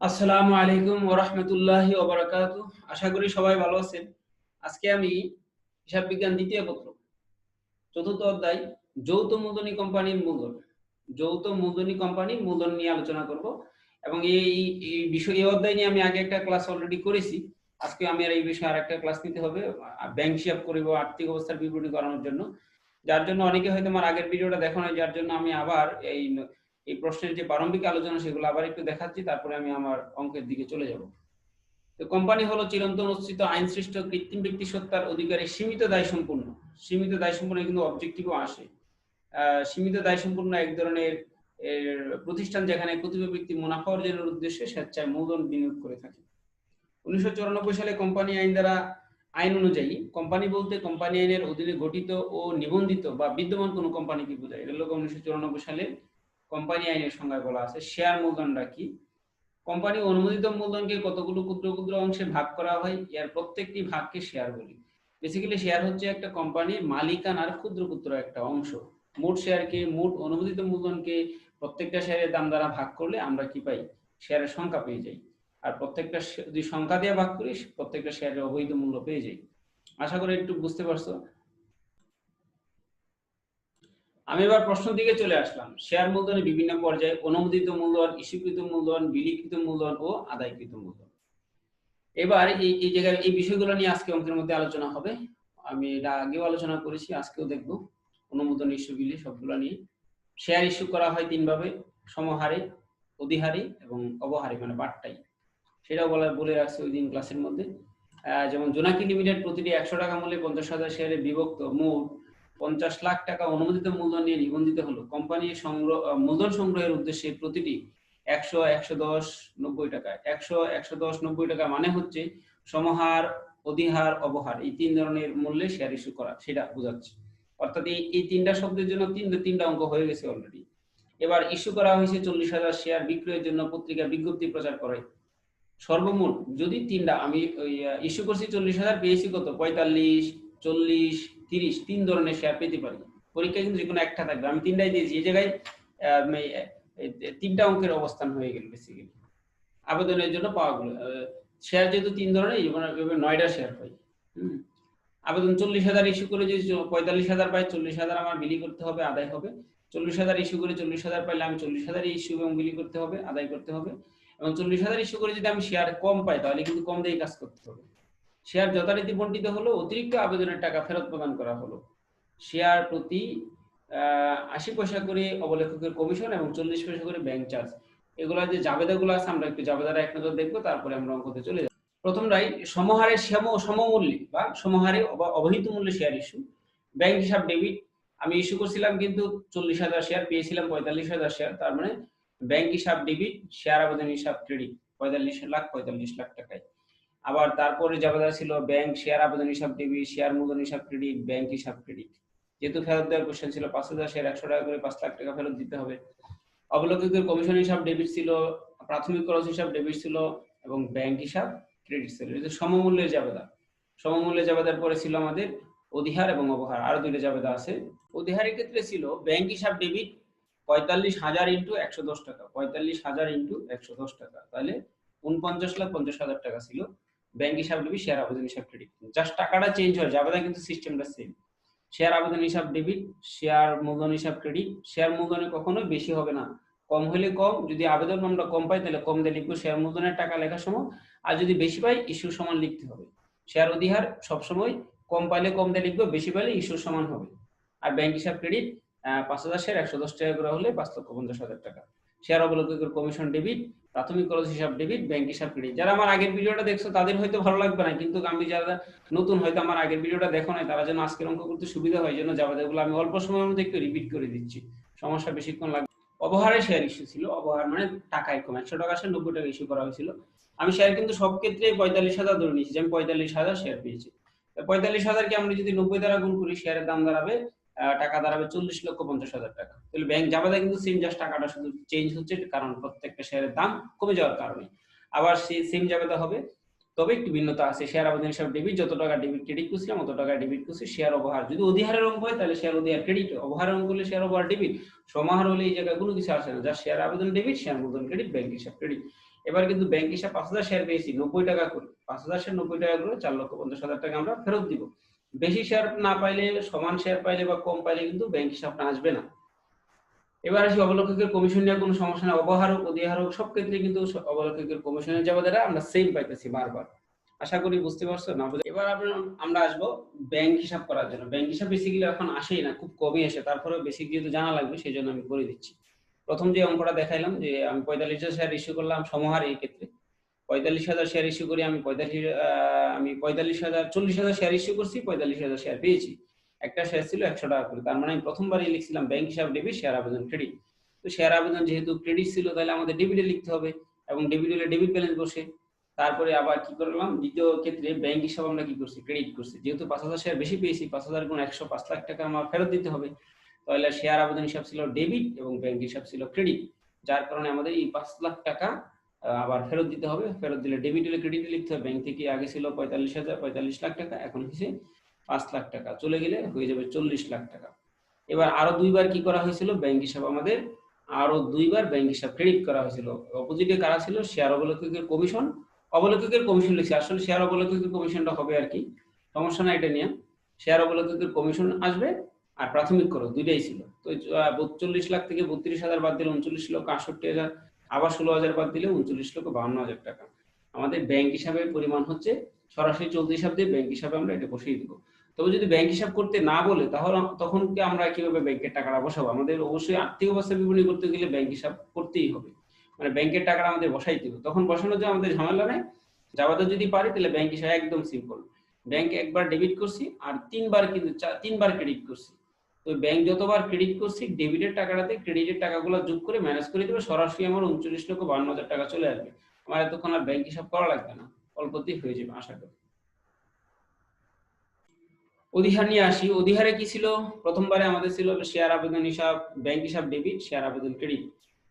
আসসালামু আলাইকুম ওরহমতুল্লাহি ওবরাকাত আশা করি সবাই ভালো আছেন। আজকে আমি হিসাব বিজ্ঞান দ্বিতীয় পত্র, চতুর্থ অধ্যায়, যৌথ মূলধনী কোম্পানির মূলধন। যৌথ মূলধনী কোম্পানির মূলধন নিয়ে আলোচনা করব এবং এই এই বিষয়, এই অধ্যায় নিয়ে আমি আগে একটা ক্লাস অলরেডি করেছি। আজকে আমি আর এই বিষয়ে আর একটা ক্লাস নিতে হবে ব্যাংক হিসাব করিব, আর্থিক অবস্থার বিবরণী করানোর জন্য। যার জন্য অনেকে হয়তো আমার আগের ভিডিওটা দেখো নাই যার জন্য আমি আবার এই এই প্রশ্নের যে প্রারম্ভিক আলোচনা সেগুলো আবার একটু দেখাচ্ছি, তারপরে আমি আমার অঙ্কের দিকে চলে যাব। তো কোম্পানি হলো চিরন্তন আইন সৃষ্ট কৃত্রিম ব্যক্তি সত্তার অধিকারে সীমিত দায় সম্পূর্ণ সীমিত দায় সম্পূর্ণ কিন্তু অবজেক্টিভও আসে। সীমিত দায় সম্পূর্ণ এক ধরনের প্রতিষ্ঠান যেখানে কতিপয় ব্যক্তি মুনাফা অর্জনের উদ্দেশ্যে স্বেচ্ছায় মূলধন বিনিয়োগ করে থাকে। উনিশশো চুরানব্বই সালে কোম্পানি আইন দ্বারা আইন অনুযায়ী, কোম্পানি বলতে কোম্পানি আইনের অধীনে গঠিত ও নিবন্ধিত বা বিদ্যমান কোনো কোম্পানিকে বোঝায়। এটা লোক উনিশশো চুরানব্বই সালে কোম্পানি আইনের সংজ্ঞায় বলা আছে শেয়ার মূলধনটা কি? কোম্পানি অনুমোদিত মূলধনকে কতগুলো ক্ষুদ্র ক্ষুদ্র অংশে ভাগ করা হয়? এর প্রত্যেকটি ভাগকে শেয়ার বলি। বেসিক্যালি শেয়ার হচ্ছে একটা কোম্পানির মালিকানার ক্ষুদ্র ক্ষুদ্র একটা অংশ। মোট শেয়ারকে মোট অনুমোদিত মূলধনকে প্রত্যেকটা শেয়ারের দাম দ্বারা ভাগ করলে আমরা কি পাই? শেয়ারের সংখ্যা পেয়ে যাই। আর প্রত্যেকটা যদি সংখ্যা দিয়ে ভাগ করিস, প্রত্যেকটা শেয়ারের অবৈধ মূল্য পেয়ে যাই। আশা করি একটু বুঝতে পারছ? আমি এবার প্রশ্ন দিকে চলে আসলাম। শেয়ার মূলধনের বিভিন্ন পর্যায়ে অনুমোদিত মূলধন, ইস্যুকৃত মূলধন, বিলিকৃত মূলধন ও আদায়কৃত মূলধন। এবার এই এই জায়গায়, এই বিষয়গুলো নিয়ে আজকে অঙ্কের মধ্যে আলোচনা হবে। আমি এটা আগেও আলোচনা করেছি, আজকেও দেখব। অনুমোদন ইস্যু বিলি সবগুলো নিয়ে। শেয়ার ইস্যু করা হয় তিন ভাবে সমহারে, অধিহারে এবং অবহারে মানে বাট্টাই। সেটাও বলা, বলে রাখছে ওই দিন ক্লাসের মধ্যে। যেমন জোনাকি লিমিটেড প্রতিটি একশো টাকা মূল্যে পঞ্চাশ হাজার শেয়ারে বিভক্ত মোট পঞ্চাশ লাখ টাকা অনুমোদিত মূলধন নিয়ে নিবন্ধিত হলো। কোম্পানি সংগ্রহ মূলধন সংগ্রহের উদ্দেশ্যে প্রতিটি একশো একশো দশ, নব্বই টাকা, একশো একশো দশ, নব্বই টাকা মানে হচ্ছে সমহার, অধিহার, অবহার। এই তিন ধরনের মূল্যে শেয়ার ইস্যু করা, সেটা বোঝাচ্ছে। অর্থাৎ এই তিনটা শব্দের জন্য তিন, তিনটা অঙ্ক হয়ে গেছে অলরেডি এবার ইস্যু করা হয়েছে চল্লিশ হাজার শেয়ার বিক্রয়ের জন্য পত্রিকা বিজ্ঞপ্তি প্রচার করে। সর্বমোট যদি তিনটা, আমি ইস্যু করছি চল্লিশ হাজার, পেয়েছি কত? পঁয়তাল্লিশ, চল্লিশ তিরিশ, তিন ধরনের শেয়ার পেতে পারি। পরীক্ষায় কিন্তু যে কোনো একটা থাকবে। আমি তিনটাই দিয়েছি। এই জায়গায় তিনটা অঙ্কের অবস্থান হয়ে গেল বেসিক্যালি আবেদনের জন্য পাওয়া গেল। শেয়ার যেহেতু তিন ধরনের নয়টা শেয়ার পাই হম। আবেদন চল্লিশ হাজার ইস্যু করে যদি পঁয়তাল্লিশ হাজার পাই, চল্লিশ হাজার আমার বিলি করতে হবে, আদায় হবে। চল্লিশ হাজার ইস্যু করে চল্লিশ হাজার পাইলে আমি চল্লিশ হাজার ইস্যু এবং বিলি করতে হবে, আদায় করতে হবে। এবং চল্লিশ হাজার ইস্যু করে যদি আমি শেয়ার কম পাই, তাহলে কিন্তু কম দিয়ে কাজ করতে হবে। শেয়ার যথারীতি বন্টিত হলো, অতিরিক্ত আবেদনের টাকা ফেরত প্রদান করা হলো। শেয়ার প্রতি আশি পয়সা করে অবলেখকের কমিশন এবং চল্লিশ পয়সা করে ব্যাংক চার্জ। এগুলো যে জাবেদাগুলো আছে, আমরা একটু জাবেদারা এক নজর দেখব, তারপরে আমরা অঙ্কতে চলে যাব। প্রথমটাই সমহারে সম সমমূল্যে বা সমহারে অবহিত মূল্যে শেয়ার ইস্যু। ব্যাংক হিসাব ডেবিট, আমি ইস্যু করছিলাম কিন্তু চল্লিশ হাজার শেয়ার, পেয়েছিলাম পঁয়তাল্লিশ হাজার শেয়ার, তার মানে ব্যাংক হিসাব ডেবিট, শেয়ার আবেদন হিসাব ক্রেডিট, পঁয়তাল্লিশ লাখ পঁয়তাল্লিশ লাখ টাকায়। আবার তারপরে জাবেদা ছিল ব্যাংক শেয়ার আবেদন হিসাব ডেবিট শেয়ার মূলধন হিসাব ক্রেডিট ব্যাংক হিসাব ক্রেডিট যেহেতু ফেরত দেওয়ার কোশ্চেন ছিল, পাঁচ হাজার শেয়ার একশো টাকা করে পাঁচ লাখ টাকা ফেরত দিতে হবে। অবলোকিতের কমিশন হিসাব ডেবিট ছিল, প্রাথমিক খরচ হিসাব ডেবিট ছিল এবং ব্যাংক হিসাব ক্রেডিট ছিল। এটা সমমূল্যের জাবেদা সমমূল্যের জাবেদার পরে ছিল আমাদের অধিহার এবং অবহার। আরও দুইটা জাবেদা আছে। অধিহারের ক্ষেত্রে ছিল ব্যাংক হিসাব ডেবিট পঁয়তাল্লিশ হাজার ইন্টু একশো দশ টাকা। পঁয়তাল্লিশ হাজার ইন্টু একশো দশ টাকা। তাহলে উনপঞ্চাশ লাখ পঞ্চাশ হাজার টাকা ছিল। ব্যাংক হিসাব ডেবিট শেয়ার আবেদন হিসাব ক্রেডিট জাস্ট টাকাটা চেঞ্জ হয় যাবে কিন্তু সিস্টেমটা সেম শেয়ার আবেদন হিসাব ডেবিট শেয়ার মূলধন হিসাব ক্রেডিট শেয়ার মূলধনে কখনোই বেশি হবে না। কম হলে কম, যদি আবেদন আমরা কম পাই তাহলে কম দিয়ে লিখব শেয়ার মূলধনের টাকা লেখার সময়। আর যদি বেশি পাই ইস্যুর সমান লিখতে হবে। শেয়ার অধিহার সবসময় কম পাইলে কম দিয়ে লিখব, বেশি পাইলে ইস্যুর সমান হবে। আর ব্যাংক হিসাব ক্রেডিট পাঁচ হাজার শেয়ার একশো দশ টাকা করে হলে পাঁচ লক্ষ পঞ্চাশ হাজার টাকা। শেয়ার অবলোকের কমিশন ডেবিট প্রাথমিক খরচ হিসাব ডেবিট ব্যাংক হিসাব ক্রেডিট যারা আমার আগের ভিডিওটা দেখছ, তাদের হয়তো ভালো লাগবে না, কিন্তু আমি যারা নতুন, হয়তো আমার আগের ভিডিওটা দেখো নাই, তারা যেন আজকের অঙ্ক করতে সুবিধা হয় জন্য যাবতীয়গুলো আমি অল্প সময়ের মধ্যে একটু রিপিট করে দিচ্ছি। সমস্যা বেশিক্ষণ লাগবে অবহারে শেয়ার ইস্যু ছিল। অবহার মানে টাকা কম, একশো টাকা সে নব্বই টাকা ইস্যু করা হয়েছিল। আমি শেয়ার কিন্তু সব ক্ষেত্রে পঁয়তাল্লিশ হাজার ধরে নিয়েছি, যে আমি পঁয়তাল্লিশ হাজার শেয়ার পেয়েছি। পঁয়তাল্লিশ হাজারকে আমরা যদি নব্বই দ্বারা গুণ করি শেয়ারের দাম দাঁড়াবে টাকা দাঁড়াবে চল্লিশ লক্ষ পঞ্চাশ হাজার টাকা। তাহলে ব্যাংক জাবেদা কিন্তু সেম জাস্ট টাকাটা শুধু চেঞ্জ হচ্ছে, কারণ প্রত্যেকটা শেয়ারের দাম কমে যাওয়ার কারণে। আবার সেই সেম জাবেদা হবে, তবে একটু ভিন্নতা আছে। শেয়ার আবেদন হিসাবে ডেবিট যত টাকা ডেবিট ক্রেডিট করছিলাম অত টাকা ডেবিট করছি শেয়ার অবহার। যদি অধিহারের অঙ্ক হয়, তাহলে শেয়ার অধিহার ক্রেডিট অবহারের অঙ্ক হলে শেয়ার অবহার ডেবিট সমাহার হলে এই জায়গায় কোনো কিছু আসে না। যা শেয়ার আবেদন ডেবিট শেয়ার মূলধন ক্রেডিট ব্যাংক হিসাব ক্রেডিট এবার কিন্তু ব্যাংক হিসাব পাঁচ হাজার শেয়ার পেয়েছি, নব্বই টাকা করে। পাঁচ হাজার শেয়ার নব্বই টাকা করে, চার লক্ষ পঞ্চাশ হাজার টাকা আমরা ফেরত দিব। বেশি শেয়ার না পাইলে, সমান শেয়ার পাইলে বা কম পাইলে কিন্তু ব্যাংক হিসাবটা আসবে না। এবার আসি অবলক্ষকের কমিশন নিয়ে, কোনো সমস্যা নেই অবহারক, অধিহারক, সব ক্ষেত্রে কিন্তু অবলক্ষকের কমিশনের দ্বারা আমরা সেম পাইতেছি বারবার। আশা করি বুঝতে পারছ? না এবার আমরা আসব ব্যাংক হিসাব করার জন্য। ব্যাংক হিসাব বেসিক্যালি এখন আসেই না, খুব কমই আসে। তারপরে বেসিক যেহেতু জানা লাগবে, সেই জন্য আমি করে দিচ্ছি। প্রথম যে অঙ্কটা দেখাইলাম, যে আমি পঁয়তাল্লিশ হাজার শেয়ার ইস্যু করলাম, সমহার এই ক্ষেত্রে। পঁয়তাল্লিশ হাজার শেয়ার ইস্যু করি, আমি পঁয়তাল্লিশ আমি পঁয়তাল্লিশ হাজার, চল্লিশ হাজার শেয়ার ইস্যু করছি, পঁয়তাল্লিশ হাজার শেয়ার পেয়েছি। একটা শেয়ার ছিল একশো টাকা করে। তার মানে আমি প্রথমবারই লিখছিলাম ব্যাংক হিসাব ডেবিট শেয়ার আবেদন ক্রেডিট তো শেয়ার আবেদন যেহেতু ক্রেডিট ছিল, তাহলে আমাদের ডেবিটে লিখতে হবে এবং ডেবিট হলে ডেবিট ব্যালেন্স বসে। তারপরে আবার কি করলাম? দ্বিতীয় ক্ষেত্রে ব্যাংক হিসাব আমরা কি করছি? ক্রেডিট করছি। যেহেতু পাঁচ হাজার শেয়ার বেশি পেয়েছি, পাঁচ হাজার গুণ একশো পাঁচ লাখ টাকা আমার ফেরত দিতে হবে। তাহলে শেয়ার আবেদন হিসাব ছিল ডেবিট এবং ব্যাংক হিসাব ছিল ক্রেডিট যার কারণে আমাদের এই পাঁচ লাখ টাকা আবার ফেরত দিতে হবে। ফেরত দিলে ডেবিট হলে ক্রেডিট লিখতে হবে। ব্যাংক থেকে আগে ছিল পঁয়তাল্লিশ হাজার, পঁয়তাল্লিশ লাখ টাকা, এখন হচ্ছে পাঁচ লাখ টাকা। চলে গেলে হয়ে যাবে চল্লিশ লাখ টাকা। এবার আরও দুইবার কি করা হয়েছিল? ব্যাংক হিসাব আমাদের আরও দুইবার ব্যাংক হিসাব ক্রেডিট করা হয়েছিল। অপোজিটে কারা ছিল? শেয়ার অবলক্ষকের কমিশন অবলক্ষকের কমিশন লিখছি। আসলে শেয়ার অবলক্ষকের কমিশনটা হবে আর কি। সমস্যা না এটা নিয়ে। শেয়ার অবলক্ষকের কমিশন আসবে আর প্রাথমিক খরচ দুইটাই ছিল। তো চল্লিশ লাখ থেকে বত্রিশ হাজার বাদ দিলে উনচল্লিশ লক্ষ আটষট্টি হাজার আবার ষোলো হাজার বাদ দিলে উনচল্লিশ লক্ষ বাহান্ন হাজার টাকা। আমাদের ব্যাংক হিসাবে পরিমাণ হচ্ছে সরাসরি চলতি হিসাব দিয়ে ব্যাংক হিসাবে আমরা এটা বসিয়ে দিব। তবে যদি ব্যাংক হিসাব করতে না বলে, তাহলে তখন কি আমরা কীভাবে ব্যাংকের টাকাটা বসাবো? আমাদের অবশ্যই আর্থিক অবস্থা বিবরণী করতে গেলে ব্যাংক হিসাব করতেই হবে। মানে ব্যাংকের টাকাটা আমাদের বসাই হবে। তখন বসানোর জন্য আমাদের ঝামেলা নেই। যাওয়াতে যদি পারি, তাহলে ব্যাংক হিসাবে একদম সিম্পল ব্যাংকে একবার ডেবিট করছি আর তিনবার কিন্তু তিনবার ক্রেডিট করছি। তো ব্যাংক যতবার ক্রেডিট করছি ডেবিটের টাকাটাতে ক্রেডিটের টাকাগুলো যোগ করে ম্যানেজ করে দেবে, সরাসরি আমার উনচল্লিশ লক্ষ বান্ন হাজার টাকা চলে আসবে। আমার এতক্ষণ আর ব্যাংক হিসাব করা লাগবে না, অল্পতেই হয়ে যাবে, আশা করি। অধিহার নিয়ে আসি, অধিহারে কি ছিল? প্রথমবারে আমাদের ছিল শেয়ার আবেদন হিসাব ব্যাংক হিসাব ডেবিট শেয়ার আবেদন ক্রেডিট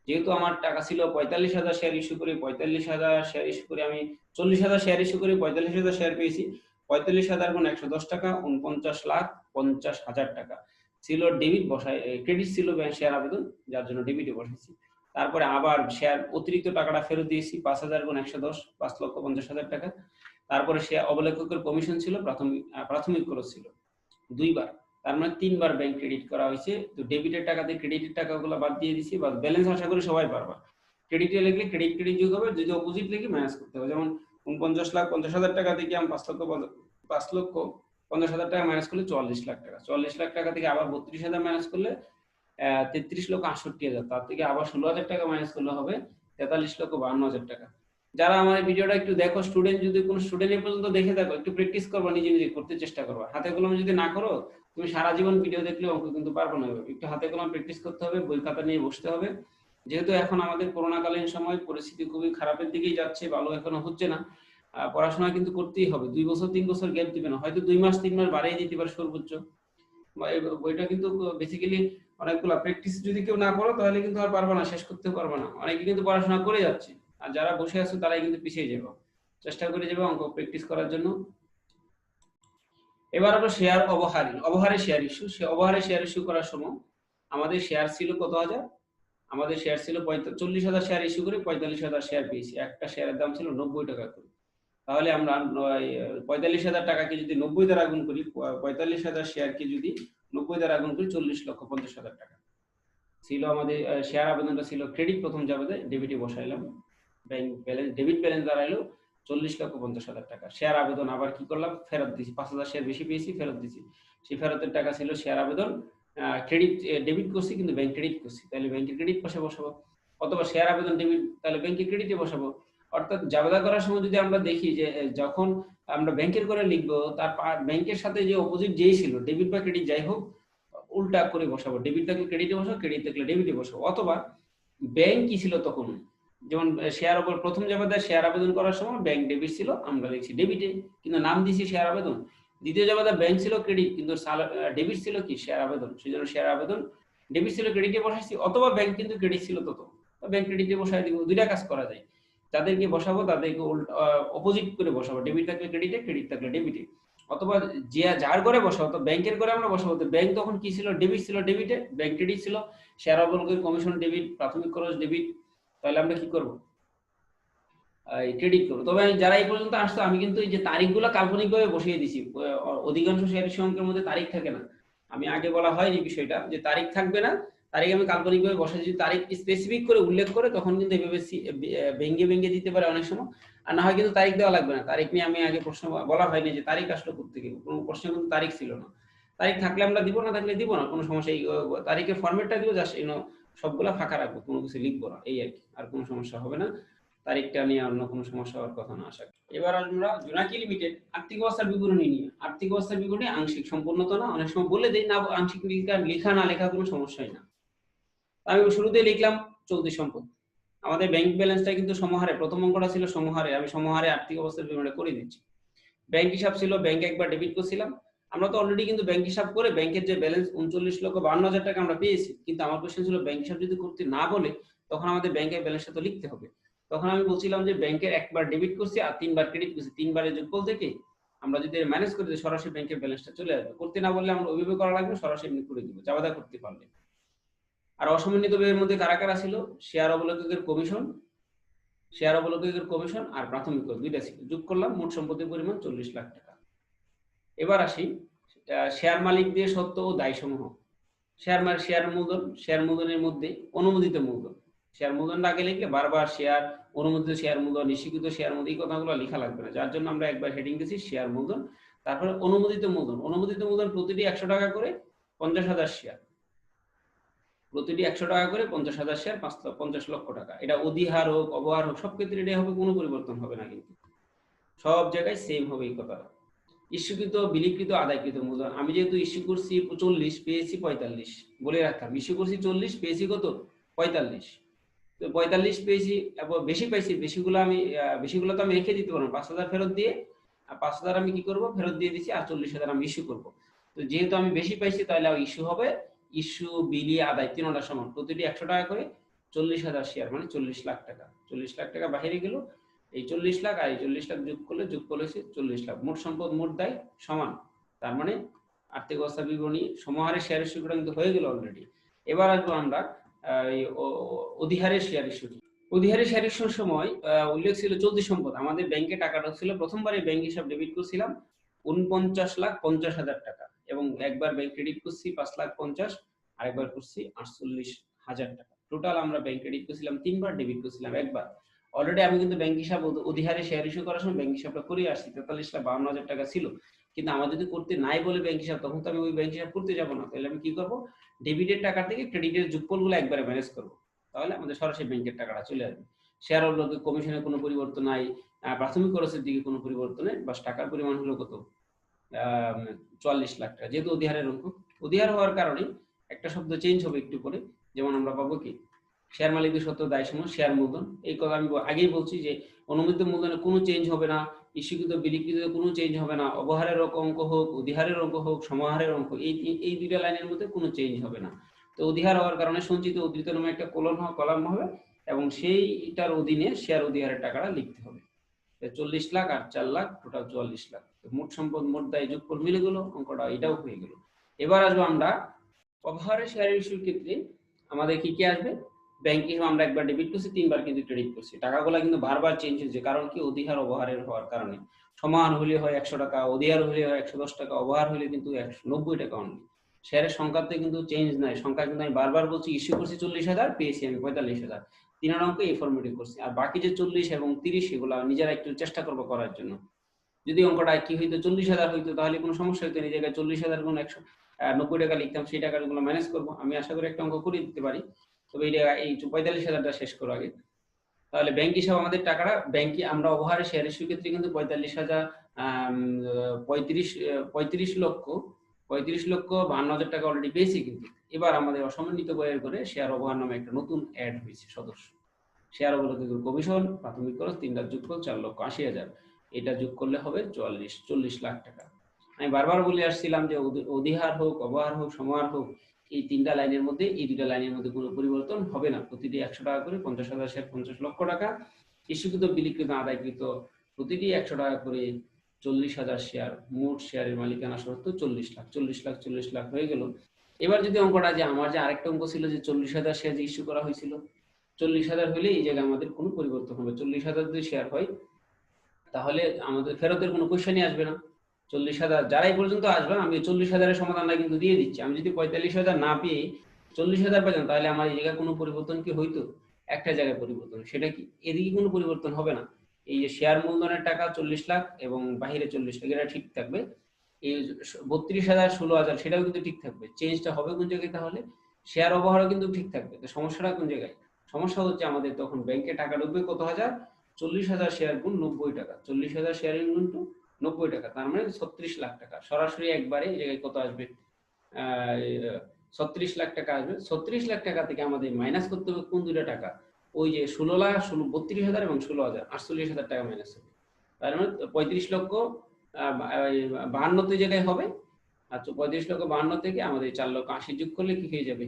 যেহেতু আমার টাকা ছিল পঁয়তাল্লিশ হাজার শেয়ার ইস্যু করে, পঁয়তাল্লিশ হাজার শেয়ার ইস্যু করে আমি চল্লিশ হাজার শেয়ার ইস্যু করে পঁয়তাল্লিশ হাজার শেয়ার পেয়েছি। পঁয়তাল্লিশ হাজার গুণ একশো দশ টাকা, উনপঞ্চাশ লাখ পঞ্চাশ হাজার টাকা। ছিল ডেবিট বসায় ক্রেডিট ছিল ব্যাংক শেয়ার আবেদন, যার জন্য ডেবিটে বসাইছি। তারপরে আবার শেয়ার অতিরিক্ত টাকাটা ফেরত দিয়েছি, পাঁচ হাজার গুণ একশো দশ, পাঁচ লক্ষ পঞ্চাশ হাজার টাকা। তারপরে শেয়ার অবলেখকের কমিশন ছিল প্রাথমিক প্রাথমিক খরচ ছিল। দুইবার, তার মানে তিনবার ব্যাংক ক্রেডিট করা হয়েছে। তো ডেবিটের টাকাতে ক্রেডিটের টাকাগুলো বাদ দিয়ে দিছি বা ব্যালেন্স আশা করি সবাই পারবা। ক্রেডিটে লিখলে ক্রেডিট ক্রেডিট যোগ হবে, যদি অপোজিট লিখে ম্যানেজ করতে হবে। যেমন উনপঞ্চাশ লাখ পঞ্চাশ হাজার টাকা থেকে আমি পাঁচ লক্ষ পাঁচ লক্ষ পঞ্চাশ হাজার টাকা ম্যানেজ করলে চুয়াল্লিশ লাখ টাকা। চুয়াল্লিশ লাখ টাকা থেকে আবার বত্রিশ হাজার ম্যানেজ করলে তেত্রিশ লক্ষ আটষট্টি হাজার। তার থেকে আবার ষোলো হাজার টাকা ম্যানেজ করলে হবে তেতাল্লিশ লক্ষ বান্ন হাজার টাকা। যারা আমার ভিডিওটা একটু দেখো স্টুডেন্ট যদি কোনো স্টুডেন্ট এ পর্যন্ত দেখে থাকো, একটু প্র্যাকটিস করবা, নিজে নিজে করতে চেষ্টা করবা। হাতে কলমে যদি না করো, তুমি সারা জীবন ভিডিও দেখলে অঙ্ক কিন্তু পারব না। একটু হাতে কলম প্র্যাকটিস করতে হবে, বই খাতা নিয়ে বসতে হবে। যেহেতু এখন আমাদের করোনাকালীন সময়, পরিস্থিতি খুবই খারাপের দিকেই যাচ্ছে, ভালো এখনও হচ্ছে না। পড়াশোনা কিন্তু করতেই হবে। দুই বছর, তিন বছর গ্যাপ দিবে না। হয়তো দুই মাস, তিন মাস বাড়িয়ে দিতে পারে সর্বোচ্চ। বইটা কিন্তু বেসিক্যালি অনেকগুলো প্র্যাকটিস যদি কেউ না করো তাহলে কিন্তু আর পারবে না, শেষ করতে পারবে না। অনেকে কিন্তু পড়াশোনা করে যাচ্ছে, আর যারা বসে আছো, তারাই কিন্তু পিছিয়ে যাবে। চেষ্টা করে যাবে অঙ্ক প্র্যাকটিস করার জন্য। এবার আমরা শেয়ার অবহারী। অবহারে শেয়ার ইস্যু সে অবহারে শেয়ার ইস্যু করার সময় আমাদের শেয়ার ছিল কত হাজার? আমাদের শেয়ার ছিল চল্লিশ হাজার শেয়ার ইস্যু করে পঁয়তাল্লিশ হাজার শেয়ার পেয়েছি। একটা শেয়ারের দাম ছিল নব্বই টাকা করে। তাহলে আমরা পঁয়তাল্লিশ হাজার টাকাকে যদি নব্বই দ্বারা গুণ করি পঁয়তাল্লিশ হাজার শেয়ারকে যদি নব্বই দ্বারা গুণ করি, চল্লিশ লক্ষ পঞ্চাশ হাজার টাকা। ছিল আমাদের শেয়ার আবেদনটা ছিল ক্রেডিট প্রথম যাবে ডেবিটে বসাইলাম ব্যাংক ব্যালেন্স ডেবিট ব্যালেন্স দাঁড়াইলো চল্লিশ লক্ষ পঞ্চাশ হাজার টাকা। শেয়ার আবেদন আবার কি করলাম? ফেরত দিছি, পাঁচ হাজার শেয়ার বেশি পেয়েছি, ফেরত দিছি। সেই ফেরতের টাকা ছিল শেয়ার আবেদন ক্রেডিট ডেবিট করছি, কিন্তু ব্যাংক ক্রেডিট করছি। তাহলে ব্যাংকের ক্রেডিট পাশে বসাবো। অথবা শেয়ার আবেদন ডেবিট তাহলে ব্যাংকের ক্রেডিটে বসাবো। অর্থাৎ জাবেদা করার সময় যদি আমরা দেখি যে যখন আমরা ব্যাংকের করে লিখব, তার ব্যাংকের সাথে যে অপোজিট যেই ছিল ডেবিট বা ক্রেডিট যাই হোক, উল্টা করে বসাবো। ডেবিট থাকলে ক্রেডিটে বসাবো ক্রেডিট থাকলে ডেবিটে বসাবো। অথবা ব্যাংক কি ছিল তখন? যেমন শেয়ার ওপর প্রথম জাবেদায় শেয়ার আবেদন করার সময় ব্যাংক ডেবিট ছিল, আমরা লিখছি ডেবিটে কিন্তু নাম দিছি শেয়ার আবেদন। দ্বিতীয় জাবেদা ব্যাংক ছিল ক্রেডিট কিন্তু ডেবিট ছিল কি? শেয়ার আবেদন। সেই জন্য শেয়ার আবেদন ডেবিট ছিল ক্রেডিটে বসাইছি, অথবা ব্যাংক কিন্তু ক্রেডিট ছিল তত। ব্যাংক ক্রেডিটে বসাই দিব, দুইটা কাজ করা যায়। যাদেরকে বসাবো, তাদেরকে অপোজিট করে বসাবো। ডেবিট থাকলে ক্রেডিটে ক্রেডিট থাকলে ডেবিটে অথবা যে যার করে বসাবো তো ব্যাংকের করে আমরা বসাবো। তো ব্যাংক তখন কি ছিল? ডেবিট ছিল ডেবিটে ব্যাংক ক্রেডিট ছিল। শেয়ার অবলকের কমিশন ডেবিট প্রাথমিক খরচ ডেবিট তাহলে আমরা কি করব? ক্রেডিট করব। তবে যারা এই পর্যন্ত আসতো, আমি কিন্তু এই যে তারিখগুলো কাল্পনিকভাবে বসিয়ে দিছি। অধিকাংশ শেয়ার সংখ্যার মধ্যে তারিখ থাকে না। আমি আগে বলা হয়নি বিষয়টা যে তারিখ থাকবে না। তারিখ আমি কাল্পনিকভাবে বসাই, যদি তারিখ স্পেসিফিক করে উল্লেখ করে, তখন কিন্তু এভাবে ভেঙ্গে ভেঙ্গে দিতে পারে অনেক সময়। আর না হয় কিন্তু তারিখ দেওয়া লাগবে না। তারিখ নিয়ে আমি আগে প্রশ্ন বলা হয়নি যে তারিখ আসলো থেকে কোনো প্রশ্ন কিন্তু তারিখ ছিল না। তারিখ থাকলে আমরা দিব, না থাকলে দিব না, কোনো সমস্যা এই তারিখের ফরম্যাটটা দিব জাস্ট এই সবগুলা ফাঁকা রাখব, কোনো কিছু লিখব না, এই আর কি। আর কোনো সমস্যা হবে না। তারিখটা নিয়ে অন্য কোনো সমস্যা হওয়ার কথা না, আশা করি। এবার আমরা জোনাকি লিমিটেড আর্থিক অবস্থার বিবরণী নিয়ে। আর্থিক অবস্থার বিবরণী আংশিক, সম্পূর্ণ তো না, অনেক সময় বলে দেই, না, আংশিক লেখা না লেখা কোনো সমস্যাই না। আমি শুরুতে লিখলাম চলতি সম্পদ। আমাদের ব্যাংক ব্যালেন্সটা কিন্তু সমহারে, প্রথম অঙ্কটা ছিল সমহারে, আমি সমহারে আর্থিক অবস্থার বিবরণী করে দিচ্ছি। ব্যাংক হিসাব ছিল ব্যাংকে একবার ডেবিট করছিলাম। আমরা তো অলরেডি কিন্তু ব্যাংক হিসাব করে ব্যাংকের যে ব্যালেন্স উনচল্লিশ লক্ষ বান্ন হাজার টাকা আমরা পেয়েছি। কিন্তু আমার কোশ্চেন ছিল ব্যাংক হিসাব যদি করতে না বলে, তখন আমাদের ব্যাংকের ব্যালেন্সটা তো লিখতে হবে। তখন আমি বলছিলাম যে ব্যাংকের একবার ডেবিট করছি আর তিনবার ক্রেডিট করছি। তিনবারের যোগফল থেকে আমরা যদি ম্যানেজ করে দিই, সরাসরি ব্যাংকের ব্যালেন্সটা চলে আসবে। করতে না বললে আমরা ওইভাবে করা লাগবে, সরাসরি এমনি করে দিব। চাওয়াদা করতে পারলে। আর অসমন্বিত ব্যয়ের মধ্যে কারা কারা ছিল? শেয়ার অবলোককের কমিশন, শেয়ার অবলোককের কমিশন আর প্রাথমিক কর দুইটা ছিল। যোগ করলাম, মোট সম্পত্তির পরিমাণ চল্লিশ লাখ টাকা। এবার আসি শেয়ার মালিকদের সত্য ও দায় সমূহ শেয়ার মালিক শেয়ার মূলধন, শেয়ার মূলধনের মধ্যে অনুমোদিত মূলধন। শেয়ার মূলধন আগে লিখলে বারবার শেয়ার, অনুমোদিত শেয়ার মূলধন নিশ্চিত শেয়ার মূলধন, এই কথাগুলো লেখা লাগবে না। যার জন্য আমরা একবার হেডিং দিয়েছি, শেয়ার মূলধন। তারপরে অনুমোদিত মূলধন। অনুমোদিত মূলধন প্রতিটি একশো টাকা করে পঞ্চাশ হাজার শেয়ার। প্রতিটি একশো টাকা করে পঞ্চাশ হাজার শেয়ার পাঁচ পঞ্চাশ লক্ষ টাকা। এটা অধিহার হোক অবহার হোক, সব ক্ষেত্রে এটা হবে, কোনো পরিবর্তন হবে না কিন্তু। সব জায়গায় সেম হবে এই কথাটা। ইস্যুকৃত, বিলিকৃত, আদায়কৃত মূলধন। আমি যেহেতু ইস্যু করছি চল্লিশ, পেয়েছি পঁয়তাল্লিশ। বলে রাখতাম ইস্যু করছি চল্লিশ, পেয়েছি কত? পঁয়তাল্লিশ। তো পঁয়তাল্লিশ পেয়েছি বেশি পাইছি, বেশিগুলো আমি বেশিগুলো তো আমি রেখে দিতে পারব। পাঁচ হাজার ফেরত দিয়ে, আর পাঁচ হাজার আমি কি করব? ফেরত দিয়ে দিচ্ছি, আর চল্লিশ হাজার আমি ইস্যু করব। তো যেহেতু আমি বেশি পাইছি, তাহলে ইস্যু হবে ইস্যু, বিলি, আদায় তিনটা সমান। প্রতিটি একশো টাকা করে চল্লিশ হাজার শেয়ার মানে চল্লিশ লাখ টাকা। চল্লিশ লাখ টাকা বাইরে গেল, এই চল্লিশ লাখ আর এই চল্লিশ লাখ যোগ করলে যোগ করলে চল্লিশ লাখ। মোট সম্পদ, মোট দায় সমান। তার মানে আর্থিক অবস্থা বিবরণী সমাহারে শেয়ার ইস্যুটা কিন্তু হয়ে গেল অলরেডি এবার আসব আমরা অধিহারের শেয়ার ইস্যু অধিহারের শেয়ার ইস্যুর সময় উল্লেখ ছিল চলতি সম্পদ। আমাদের ব্যাংকে টাকাটা ছিল প্রথমবারে ব্যাংক হিসাব ডেবিট করছিলাম, উনপঞ্চাশ লাখ পঞ্চাশ হাজার টাকা। এবং একবার ব্যাংক ক্রেডিট করছি পাঁচ লাখ পঞ্চাশ, আরেকবার করছি আটচল্লিশ হাজার টাকা। টোটাল আমরা ব্যাংক ক্রেডিট করছিলাম, তিনবার ডেবিট করছিলাম, একবার। অলরেডি আমি কিন্তু ব্যাংক হিসাব অধিহারে শেয়ার ইস্যু করার সময় ব্যাংক হিসাবটা করে আসছি তেতাল্লিশ লাখ বাউন্ন হাজার টাকা ছিল। কিন্তু আমার যদি করতে নাই বলে ব্যাংক হিসাব, তখন তো আমি ওই ব্যাংক হিসাব করতে যাব না। তাহলে আমি কি করব? ডেবিটের টাকা থেকে ক্রেডিটের যোগফলগুলো একবারে ম্যানেজ করব। তাহলে আমাদের সরাসরি ব্যাংকের টাকাটা চলে আসবে। শেয়ার অবলোকে কমিশনের কোনো পরিবর্তন নাই প্রাথমিক খরচের দিকে কোনো পরিবর্তন নেই, বাস টাকার পরিমাণ হলো কত? চুয়াল্লিশ লাখ টাকা। যেহেতু অধিহারের অঙ্ক অধিহার হওয়ার কারণে একটা শব্দ চেঞ্জ হবে একটু পরে। যেমন আমরা পাবো কি শেয়ার মালিকদের সত্য দায় সময় শেয়ার মূলধন। এই কথা আমি আগেই বলছি যে অনুমোদিত মূলধনে কোনো চেঞ্জ হবে না, ইস্যুকৃত, বিলিকৃত কোনো চেঞ্জ হবে না। অবহারের অঙ্ক হোক, অধিহারের অঙ্ক হোক, সমাহারের অঙ্ক, এই এই- দুইটা লাইনের মধ্যে কোনো চেঞ্জ হবে না। তো অধিহার হওয়ার কারণে সঞ্চিত উদ্ধৃত নামে একটা কলম কলাম হবে এবং সেইটার অধীনে শেয়ার অধিহারের টাকাটা লিখতে হবে। চল্লিশ লাখ আর চার লাখ টোটাল চুয়াল্লিশ লাখ। মোট সম্পদ মোট দায় যোগফল মিলে গেল, অঙ্কটা এটাও হয়ে গেল। এবার আসব আমরা অবহারের শেয়ার ইস্যুর ক্ষেত্রে আমাদের কি কি আসবে? ব্যাংকে আমরা একবার ডেবিট করছি, তিনবার কিন্তু ক্রেডিট করছি। টাকাগুলো কিন্তু বারবার চেঞ্জ হচ্ছে কারণ কি অধিহার অবহারের হওয়ার কারণে। সমান হলে হয় একশো টাকা, অধিহার হলে হয় একশো দশ টাকা, অবহার হলে কিন্তু একশো নব্বই টাকা অনলি শেয়ারের সংখ্যাতে কিন্তু চেঞ্জ নাই সংখ্যা কিন্তু আমি বারবার বলছি ইস্যু করছি চল্লিশ হাজার, পেয়েছি আমি পঁয়তাল্লিশ হাজার। তিন অঙ্ক এই ফর্মেটে করছি। আর বাকি যে চল্লিশ এবং তিরিশ, এগুলো নিজেরা একটু চেষ্টা করব করার জন্য। যদি অঙ্কটা কি হইতো চল্লিশ হাজার হইতো, তাহলে কোনো সমস্যা হইতো না। জায়গায় চল্লিশ হাজার কোনো একশো নব্বই টাকা লিখতাম, সেই টাকাগুলো ম্যানেজ করব। আমি আশা করি একটা অঙ্ক করে দিতে পারি। তবে এই এই পঁয়তাল্লিশ হাজারটা শেষ করো আগে। তাহলে ব্যাংক হিসাবে আমাদের টাকাটা ব্যাংকে আমরা অবহারে শেয়ার ইস্যুর ক্ষেত্রে কিন্তু পঁয়তাল্লিশ হাজার পঁয়ত্রিশ পঁয়ত্রিশ লক্ষ পঁয়ত্রিশ লক্ষ বান্ন হাজার টাকা অলরেডি পেয়েছি কিন্তু। এবার আমাদের অসমন্বিত বইয়ের করে শেয়ার অবহার নামে একটা নতুন অ্যাড হয়েছে সদস্য। শেয়ার অবলোকন কমিশন, প্রাথমিক খরচ তিনটা যোগ করলে চার লক্ষ আশি হাজার। এটা যোগ করলে হবে চুয়াল্লিশ, চল্লিশ লাখ টাকা। আমি বারবার বলে আসছিলাম যে অধিহার হোক, অবহার হোক, সমাহার হোক, এই তিনটা লাইনের মধ্যে, এই দুটা লাইনের মধ্যে কোনো পরিবর্তন হবে না। প্রতিটি একশো টাকা করে পঞ্চাশ হাজার শেয়ার পঞ্চাশ লক্ষ টাকা। ইস্যুকৃত বিলিকৃত, আদায়কৃত প্রতিটি একশো টাকা করে চল্লিশ হাজার শেয়ার মোট শেয়ারের মালিকানা সত্ত্ব চল্লিশ লাখ চল্লিশ লাখ চল্লিশ লাখ হয়ে গেল। এবার যদি অঙ্কটা যে আমার যে আরেকটা অঙ্ক ছিল যে চল্লিশ হাজার শেয়ার যে ইস্যু করা হয়েছিল, চল্লিশ হাজার হলে এই জায়গায় আমাদের কোনো পরিবর্তন হবে চল্লিশ হাজার যদি শেয়ার হয় তাহলে আমাদের ফেরতের কোনো কোশ্চেনই আসবে না। চল্লিশ হাজার যারাই পর্যন্ত আসবে, আমি চল্লিশ হাজারের সমাধানটা কিন্তু দিয়ে দিচ্ছি। আমি যদি পঁয়তাল্লিশ হাজার না পেয়ে চল্লিশ হাজার পেতাম তাহলে আমার এই জায়গায় কোনো পরিবর্তন কি হইতো? একটা জায়গায় পরিবর্তন। সেটা কি? এদিকে কোনো পরিবর্তন হবে না। এই যে শেয়ার মূলধনের টাকা চল্লিশ লাখ এবং বাহিরে চল্লিশ লাখ এটা ঠিক থাকবে। এই বত্রিশ হাজার, ষোলো হাজার সেটাও কিন্তু ঠিক থাকবে। চেঞ্জটা হবে কোন জায়গায় তাহলে? শেয়ার অবহারও কিন্তু ঠিক থাকবে। তো সমস্যাটা কোন জায়গায়? সমস্যা হচ্ছে আমাদের তখন ব্যাংকে টাকা ঢুকবে কত হাজার? চল্লিশ হাজার শেয়ার গুণ নব্বই টাকা। চল্লিশ হাজার শেয়ার গুণ টু নব্বই টাকা, তার মানে ছত্রিশ লাখ টাকা। সরাসরি একবারে জায়গায় কত আসবে? ছত্রিশ লাখ টাকা আসবে। ছত্রিশ লাখ টাকা থেকে আমাদের মাইনাস করতে হবে কোন দুইটা টাকা? ওই যে ষোলো লাখ, ষোলো, বত্রিশ হাজার এবং ষোলো হাজার, আটচল্লিশ হাজার টাকা মাইনাস হবে। তার মানে পঁয়ত্রিশ লক্ষ বাহান্নতে জায়গায় হবে। আর পঁয়ত্রিশ লক্ষ বাহান্ন থেকে আমাদের চার লক্ষ আশি যোগ করলে কি হয়ে যাবে?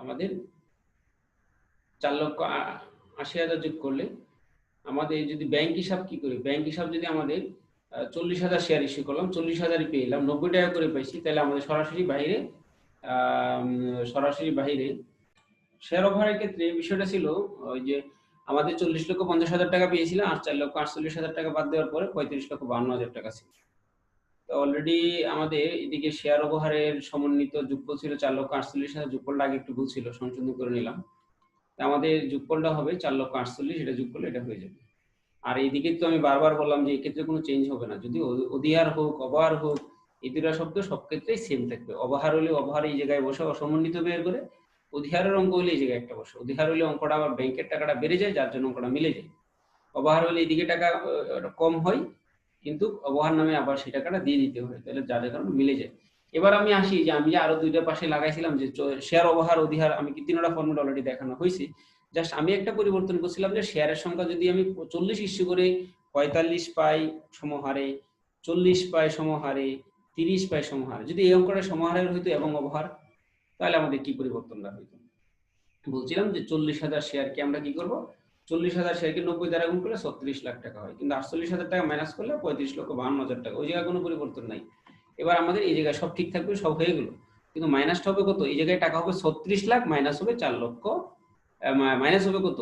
আমাদের চার লক্ষ আশি হাজার যোগ করলে আমাদের যদি ব্যাংক হিসাব কি করি? ব্যাংক হিসাব যদি আমাদের চল্লিশ হাজার শেয়ার ইস্যু করলাম, চল্লিশ হাজারই পেয়ে এলাম, নব্বই টাকা করে পাইছি, তাহলে আমাদের সরাসরি বাইরে সরাসরি বাইরে শেয়ার ওভারের ক্ষেত্রে বিষয়টা ছিল, ওই যে আমাদের চল্লিশ লক্ষ পঞ্চাশ হাজার টাকা পেয়েছিলাম, আর চার লক্ষ আটচল্লিশ হাজার টাকা বাদ দেওয়ার পরে পঁয়ত্রিশ লক্ষ বান্ন হাজার টাকা ছিল। তো অলরেডি আমাদের এদিকে শেয়ার ওভারের সমন্বিত যুগফল ছিল চার লক্ষ আটচল্লিশ হাজার, যুগফলটা আগে একটু ভুল ছিল, সংশোধন করে নিলাম। আমাদের যুগফলটা হবে চার লক্ষ আটচল্লিশ, এটা যুগ করলে এটা হয়ে যাবে। আর এইদিকে তো আমি বারবার বললাম যে এক্ষেত্রে কোনো চেঞ্জ হবে না। যদি অধিহার হোক, অবহার হোক, এই দুটা শব্দ সব ক্ষেত্রেই সেম থাকবে। অবহার হলে অবহার এই জায়গায় বসে অসমন্বিত বের করে, অধিহারের অঙ্ক হলে এই জায়গায় একটা বসে। অধিহার হলে অঙ্কটা আবার ব্যাংকের টাকাটা বেড়ে যায়, যার জন্য অঙ্কটা মিলে যায়। অবহার হলে এইদিকে টাকা কম হয়, কিন্তু অবহার নামে আবার সেই টাকাটা দিয়ে দিতে হয়, তাহলে যাদের কারণে মিলে যায়। এবার আমি আসি যে আমি যে আরও দুইটা পাশে লাগাইছিলাম যে শেয়ার অবহার, অধিহার, আমি কি তিনটা ফর্মুলা অলরেডি দেখানো হয়েছে জাস্ট আমি একটা পরিবর্তন করছিলাম যে শেয়ারের সংখ্যা যদি আমি চল্লিশ ইস্যু করে পঁয়তাল্লিশ পাই সমহারে, চল্লিশ পাই সমহারে, তিরিশ পাই সমহারে, যদি এই অঙ্কটা সমহারের হইতো এবং অবহার, তাহলে আমাদের কি পরিবর্তনটা হইতো? বলছিলাম যে চল্লিশ হাজার শেয়ারকে আমরা কি করব? চল্লিশ হাজার শেয়ারকে নব্বই দ্বারা গুণ করলে ছত্রিশ লাখ টাকা হয়। কিন্তু আটচল্লিশ হাজার টাকা মাইনাস করলে পঁয়ত্রিশ লক্ষ বাহান্ন হাজার টাকা। ওই জায়গায় কোনো পরিবর্তন নাই। এবার আমাদের এই জায়গায় সব ঠিক থাকবে, সব হয়ে গেলো। কিন্তু মাইনাসটা হবে কত? এই জায়গায় টাকা হবে ছত্রিশ লাখ মাইনাস হবে চার লক্ষ মাইনাস হবে কত?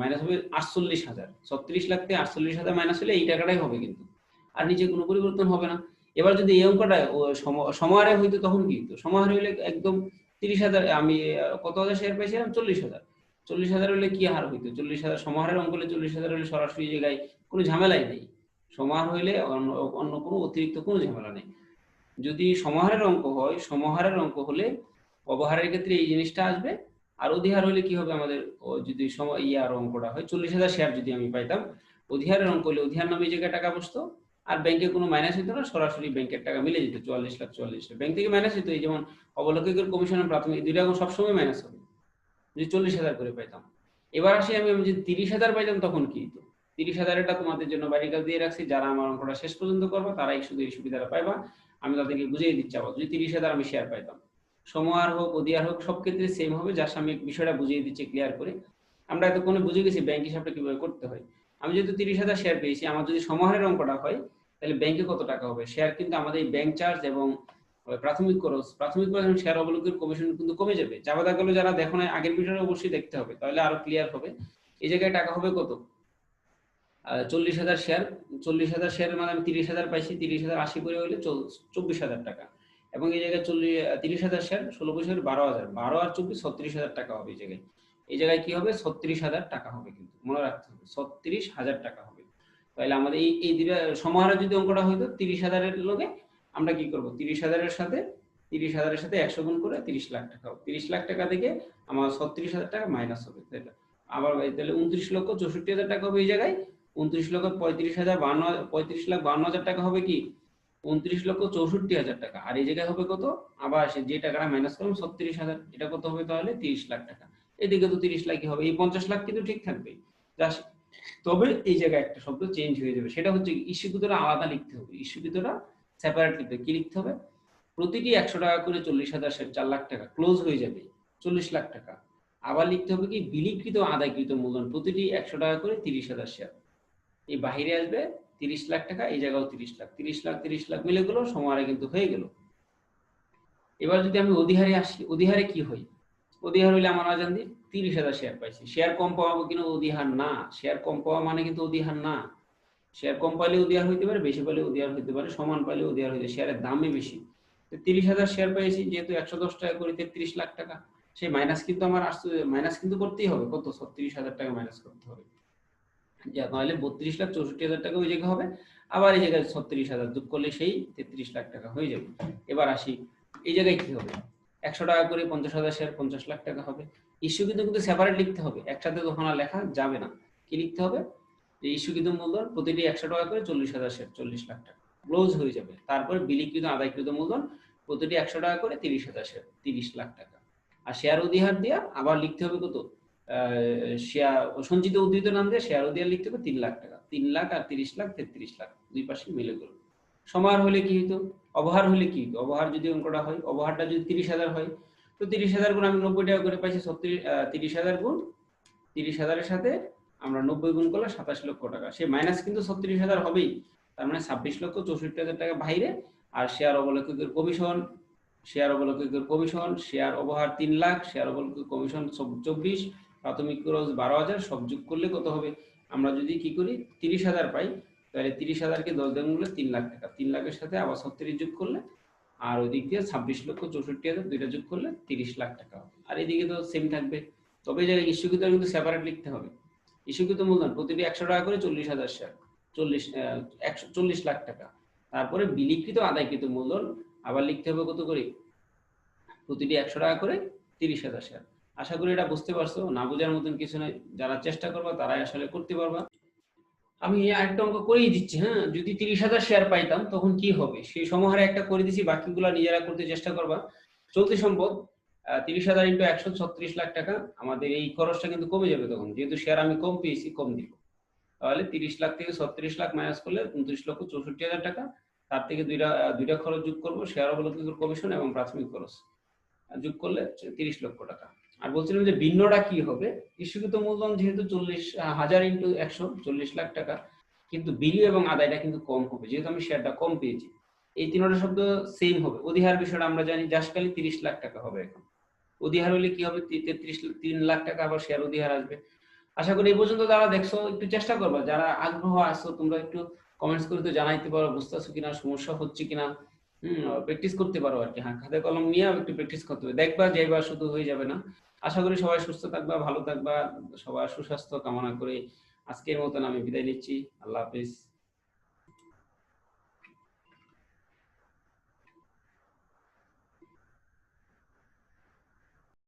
মাইনাস হবে আটচল্লিশ হাজার। ছত্রিশ লাখ থেকে আটচল্লিশ হাজার মাইনাস হলে এই টাকাটাই হবে কিন্তু। আর নিচে কোনো পরিবর্তন হবে না। এবার যদি এই অঙ্কটা সমাহারে হইতো তখন কি হতো সমাহারে হইলে একদম তিরিশ হাজার, আমি কত হাজার শেয়ার পাইছিলাম? চল্লিশ হাজার। চল্লিশ হাজার হলে কি হার হইতো? চল্লিশ হাজার, সমাহারের অঙ্ক হলে চল্লিশ হাজার হলে সরাসরি জায়গায় কোনো ঝামেলাই নেই। সমাহার হইলে অন্য কোনো অতিরিক্ত কোনো ঝামেলা নেই। যদি সমাহারের অঙ্ক হয়, সমাহারের অঙ্ক হলে অবহারের ক্ষেত্রে এই জিনিসটা আসবে। আর অধিহার হলে কি হবে আমাদের? যদি ইয়ার অঙ্কটা হয়, চল্লিশ হাজার শেয়ার যদি আমি পাইতাম। অধিহারের অঙ্ক হলে অধিহার নামে জায়গায় টাকা বসতো, আর ব্যাংকে কোনো মাইনাস হতো না, সরাসরি ব্যাংকের টাকা মিলে যেত, চুয়াল্লিশ লাখ চুয়াল্লিশ লাখ। ব্যাংক থেকে মাইনাস হতো এই যেমন অবলৌকিকের কমিশনের প্রাথমিক দুইটা সবসময় মাইনাস হবে। যদি চল্লিশ হাজার করে পাইতাম। এবার আসি আমি যদি তিরিশ হাজার পাইতাম, তখন কি হতো তিরিশ হাজার এটা তোমাদের জন্য বাড়িকাল দিয়ে রাখছি, যারা আমার অঙ্কটা শেষ পর্যন্ত করব, তারাই শুধু এই সুবিধাটা পাইবা। আমি তাদেরকে বুঝিয়ে দিচ্ছি আবার। যদি তিরিশ হাজার আমি শেয়ার পাইতাম। সময়ার হোক, অধিয়ার হোক, সব ক্ষেত্রে সেম হবে যার আমি বিষয়টা বুঝিয়ে দিচ্ছি ক্লিয়ার করে। আমরা এতক্ষণে বুঝে গেছি ব্যাংক হিসাবটা কীভাবে করতে হয়। আমি যেহেতু তিরিশ হাজার শেয়ার পেয়েছি, আমার যদি সমাহারের অঙ্কটা হয়, তাহলে ব্যাংকে কত টাকা হবে? শেয়ার কিন্তু আমাদের এই ব্যাংক চার্জ এবং প্রাথমিক খরচ। প্রাথমিক খরচ শেয়ার অবলোকের কমিশন কিন্তু কমে যাবে। চাপাদা গেলে যারা দেখো না আগের ভিডিওটা অবশ্যই দেখতে হবে, তাহলে আরও ক্লিয়ার হবে। এই জায়গায় টাকা হবে কত? চল্লিশ হাজার শেয়ার চল্লিশ হাজার শেয়ারের মানে আমি তিরিশ হাজার পাইছি, তিরিশ হাজার আশি করে হলে চব্বিশ হাজার টাকা। এবং এই জায়গায় চল্লিশ তিরিশ হাজার শেয়ার ষোলো বছর বারো হাজার, বারো আর চব্বিশ, ছত্রিশ হাজার টাকা হবে এই জায়গায়। এই জায়গায় কি হবে? ছত্রিশ হাজার টাকা হবে কিন্তু, মনে রাখতে হবে, ছত্রিশ হাজার টাকা হবে। তাহলে আমাদের এই এই সমাহারে যদি অঙ্কটা হইতো, তিরিশ হাজারের লোকে আমরা কি করব? তিরিশ হাজারের সাথে, তিরিশ হাজারের সাথে একশো গুণ করে তিরিশ লাখ টাকা হবে। তিরিশ লাখ টাকা থেকে আমার ছত্রিশ হাজার টাকা মাইনাস হবে তাহলে আবার তাহলে উনত্রিশ লক্ষ চৌষট্টি হাজার টাকা হবে এই জায়গায়। উনত্রিশ লক্ষ পঁয়ত্রিশ হাজার বান্ন, পঁয়ত্রিশ লাখ বান্ন হাজার টাকা হবে কি? উনত্রিশ লক্ষ চৌষট্টি হাজার টাকা। আর এই জায়গায় হবে কত? আবার যে টাকাটা মাইনাস করলাম, ছত্রিশ হাজার। এটা কত হবে তাহলে? তিরিশ লাখ টাকা। এদিকে তো তিরিশ লাখই হবে। এই পঞ্চাশ লাখ কিন্তু ঠিক থাকবে। তবে এই জায়গায় একটা শব্দ চেঞ্জ হয়ে যাবে। সেটা হচ্ছে ইস্যুকৃতটা আলাদা লিখতে হবে। ইস্যুকৃতটা সেপারেট লিখতে কি লিখতে হবে? প্রতিটি একশো টাকা করে চল্লিশ হাজার চার লাখ টাকা। ক্লোজ হয়ে যাবে। চল্লিশ লাখ টাকা। আবার লিখতে হবে কি, বিলিকৃত, আদায়কৃত মূলধন। প্রতিটি একশো টাকা করে তিরিশ হাজার শেয়ার এই বাহিরে আসবে তিরিশ লাখ টাকা, এই জায়গাও তিরিশ লাখ। তিরিশ লাখ তিরিশ লাখ মিলে গেল সময় কিন্তু হয়ে গেল। এবার যদি আমি অধিহারে আসি, অধিহারে কি হয় অধিহার হইলে আমার আজান দিয়ে তিরিশ হাজার শেয়ার পাইছি। শেয়ার কম পাওয়া কিন্তু অধিহার না। শেয়ার কম পাওয়া মানে কিন্তু অধিহার না। শেয়ার কম পাইলে অধিহার হইতে পারে, বেশি পাইলে অধিহার হইতে পারে, সমান পাইলে অধিহার হইতে শেয়ারের দামই বেশি। তিরিশ হাজার শেয়ার পাইছি, যেহেতু একশো দশ টাকা করে তেত্রিশ লাখ টাকা। সেই মাইনাস কিন্তু আমার আসতে মাইনাস কিন্তু করতেই হবে। কত? ছত্রিশ হাজার টাকা মাইনাস করতে হবে। যা তাহলে বত্রিশ লাখ চৌষট্টি হাজার টাকা ওই জায়গায় হবে। আবার এই জায়গায় ছত্রিশ হাজার যোগ করলে সেই তেত্রিশ লাখ টাকা হয়ে যাবে। এবার আসি, এই জায়গায় কি হবে? একশো টাকা করে পঞ্চাশ হাজার শেয়ার পঞ্চাশ লাখ টাকা হবে। ইস্যু কিন্তু কিন্তু সেপারেট লিখতে হবে। একসাথে তখন আর লেখা যাবে না। কি লিখতে হবে? যে ইস্যুকৃত মূলধন, প্রতিটি একশো টাকা করে চল্লিশ হাজার শেয়ার চল্লিশ লাখ টাকা। ক্লোজ হয়ে যাবে। তারপরে বিলিকৃত আদায়কৃত মূলধন, প্রতিটি একশো টাকা করে তিরিশ হাজার শেয়ার তিরিশ লাখ টাকা। আর শেয়ার অধিহার দিয়া আবার লিখতে হবে কত? শেয়ার সঞ্চিত উদ্ধৃত নাম দিয়ে শেয়ার অধিহার লিখতে হবে তিন লাখ টাকা। তিন লাখ আর তিরিশ লাখ, তেত্রিশ লাখ, দুই পাশে মিলে গেল সমাহার হলে কি হইতো? অবহার হলে কি হইতো? অবহার যদি অঙ্কটা হয়, অবহারটা যদি তিরিশ হাজার হয়, তো তিরিশ হাজার গুণ আমি নব্বই টাকা করে পাইছি তিরিশ হাজার গুণ তিরিশ হাজারের সাথে আমরা নব্বই গুণ করলে সাতাশ লক্ষ টাকা। সে মাইনাস কিন্তু ছত্রিশ হাজার হবেই। তার মানে ছাব্বিশ লক্ষ চৌষট্টি হাজার টাকা বাইরে আর শেয়ার অবলক্ষকের কমিশন শেয়ার অবলক্ষকের কমিশন শেয়ার অবহার তিন লাখ শেয়ার অবলক্ষক কমিশন চব্বিশ প্রাথমিক খরচ বারো হাজার, সব যোগ করলে কত হবে? আমরা যদি কি করি? তিরিশ হাজার পাই, তাহলে তিরিশ হাজারকে দশ দিন করলে তিন লাখ টাকা। তিন লাখের সাথে আবার ছত্রিশ যোগ করলে, আর ওই দিক দিয়ে ছাব্বিশ লক্ষ চৌষট্টি হাজার দুইটা যোগ করলে তিরিশ লাখ টাকা হবে। আর এদিকে তো সেম থাকবে। তবে জায়গায় ইস্যুকৃত কিন্তু সেপারেট লিখতে হবে। ইস্যুকৃত মূলধন, প্রতিটি একশো টাকা করে চল্লিশ হাজার শেয়ার চল্লিশ একশো, চল্লিশ লাখ টাকা। তারপরে বিলিকৃত, আদায়কৃত মূলধন আবার লিখতে হবে কত করে? প্রতিটি একশো টাকা করে তিরিশ হাজার শেয়ার আশা করি এটা বুঝতে পারছ। না বোঝার মতন কিছু নয় যারা চেষ্টা করবা, তারাই আসলে করতে পারবা। আমি আরেকটা অঙ্ক করেই দিচ্ছি হ্যাঁ? যদি তিরিশ হাজার শেয়ার পাইতাম, তখন কি হবে? সেই সমাহারে একটা করে দিচ্ছি বাকিগুলো নিজেরা করতে চেষ্টা করবা। চলতি সম্পদ তিরিশ হাজার ইন্টু একশো ছত্রিশ লাখ টাকা। আমাদের এই খরচটা কিন্তু কমে যাবে তখন। যেহেতু শেয়ার আমি কম পেয়েছি, কম দিব। তাহলে তিরিশ লাখ থেকে ছত্রিশ লাখ মাইনাস করলে উনত্রিশ লক্ষ চৌষট্টি হাজার টাকা। তার থেকে দুইটা দুইটা খরচ যোগ করব। শেয়ার অবলম্বন কমিশন এবং প্রাথমিক খরচ। যোগ করলে তিরিশ লক্ষ টাকা। আর বলছিলাম যে ভিন্নটা কি হবে? ইস্যুকৃত মূলধন যেহেতু চল্লিশ হাজার ইন্টু একশো, চল্লিশ লাখ টাকা, কিন্তু বিলি এবং আদায়টা কিন্তু কম হবে। যেহেতু আমি শেয়ারটা কম পেয়েছি, এই তিনটা শব্দ সেম হবে। অধিহার বিষয়টা আমরা জানি জাসকালি তিরিশ লাখ টাকা হবে এখন। অধিহার হলে কি হবে? তেত্রিশ, তিন লাখ টাকা আবার শেয়ার অধিহার আসবে। আশা করি এই পর্যন্ত যারা দেখছ, একটু চেষ্টা করবা। যারা আগ্রহ আসছো তোমরা একটু কমেন্টস করে তো জানাইতে পারো, বুঝতে বুঝতেছো কিনা, সমস্যা হচ্ছে কিনা। হম প্র্যাকটিস করতে পারো আর কি। হ্যাঁ খাতে কলম নিয়ে একটু প্র্যাকটিস করতে হবে। দেখবা, যাইবা, শুধু হয়ে যাবে না। আশা করি সবাই সুস্থ থাকবা, ভালো থাকবা, সবার সুস্বাস্থ্য কামনা করে আজকের মতন আমি বিদায় নিচ্ছি। আল্লাহ হাফিজ।